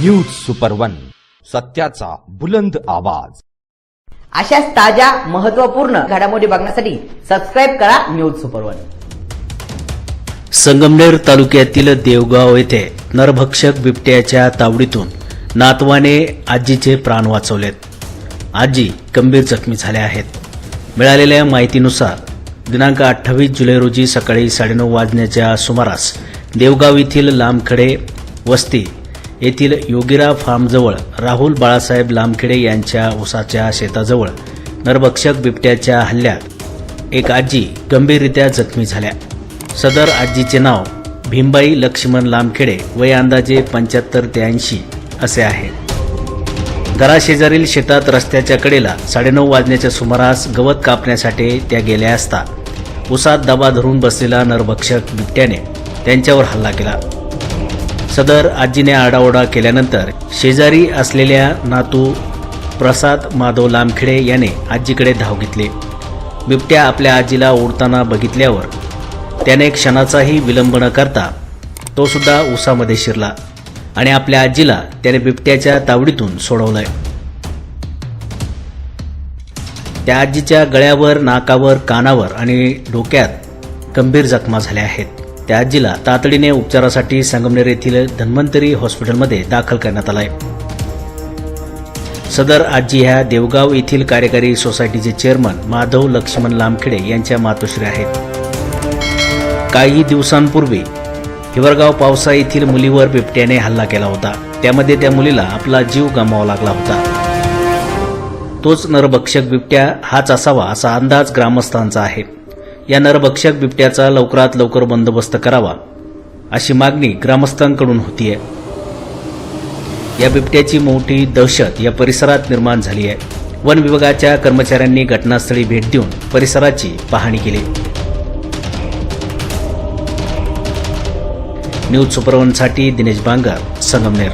News super one सत्याचा बुलंद आवाज. अशाच ताज्या महत्त्वपूर्ण घडामोडी बघण्यासाठी सबस्क्राईब करा न्यूज सुपर वन संगमनेर तालुक्यातील देवगाव येथे नरभक्षक बिबट्याच्या तावडीतून नातवाने आजीचे प्राण वाचवलेत. आजी गंभीर जखमी झाल्या आहेत. मिळालेल्या माहितीनुसार दिनांक अठ्ठावीस जुलै रोजी सकाळी साडेनऊ वाजण्याच्या सुमारास देवगाव येथील लांबखडे वस्ती येथील योगिरा फार्मजवळ राहुल बाळासाहेब लांबखेडे यांच्या उसाच्या शेताजवळ नरभक्षक बिबट्याच्या हल्ल्यात एक आजी गंभीररित्या जखमी झाल्या. सदर आजीचे नाव भीमबाई लक्ष्मण लांबखेडे वय अंदाजे पंच्याहत्तर ते ऐंशी असे आहे. घराशेजारील शेतात रस्त्याच्या कडेला साडेनऊ वाजण्याच्या सुमारास गवत कापण्यासाठी त्या गेल्या असता उसात दबा धरून बसलेला नरभक्षक बिबट्याने त्यांच्यावर हल्ला केला. सदर आजीने आरडाओरडा केल्यानंतर शेजारी असलेल्या नातू प्रसाद माधव लामखिडे याने आजीकडे धाव घेतली. बिबट्या आपल्या आजीला ओढताना बघितल्यावर त्याने क्षणाचाही विलंब न करता तो सुद्धा उसामध्ये शिरला आणि आपल्या आजीला त्याने बिबट्याच्या तावडीतून सोडवलंय. त्या आजीच्या गळ्यावर नाकावर कानावर आणि डोक्यात गंभीर जखमा झाल्या आहेत. त्या आजीला तातडीने उपचारासाठी संगमनेर येथील धन्वंतरी हॉस्पिटलमध्ये दाखल करण्यात आलाय. सदर आजी ह्या देवगाव येथील कार्यकारी सोसायटीचे चेअरमन माधव लक्ष्मण लामखेडे यांच्या मातोश्री आहेत. काही दिवसांपूर्वी हिवरगाव पावसा येथील मुलीवर बिबट्याने हल्ला केला होता. त्यामध्ये त्या मुलीला आपला जीव गमावा लागला होता. तोच नरभक्षक बिबट्या हाच असावा असा अंदाज ग्रामस्थांचा आहे. या नरभक्षक बिबट्याचा लवकरात लवकर बंदोबस्त करावा अशी मागणी ग्रामस्थांकडून होतीये. या बिबट्याची मोठी दहशत या परिसरात निर्माण झाली आहे वन विभागाच्या कर्मचाऱ्यांनी घटनास्थळी भेट देऊन परिसराची पाहणी केली. न्यूज सुपरवनसाठी दिनेश बांगर संगमनेर.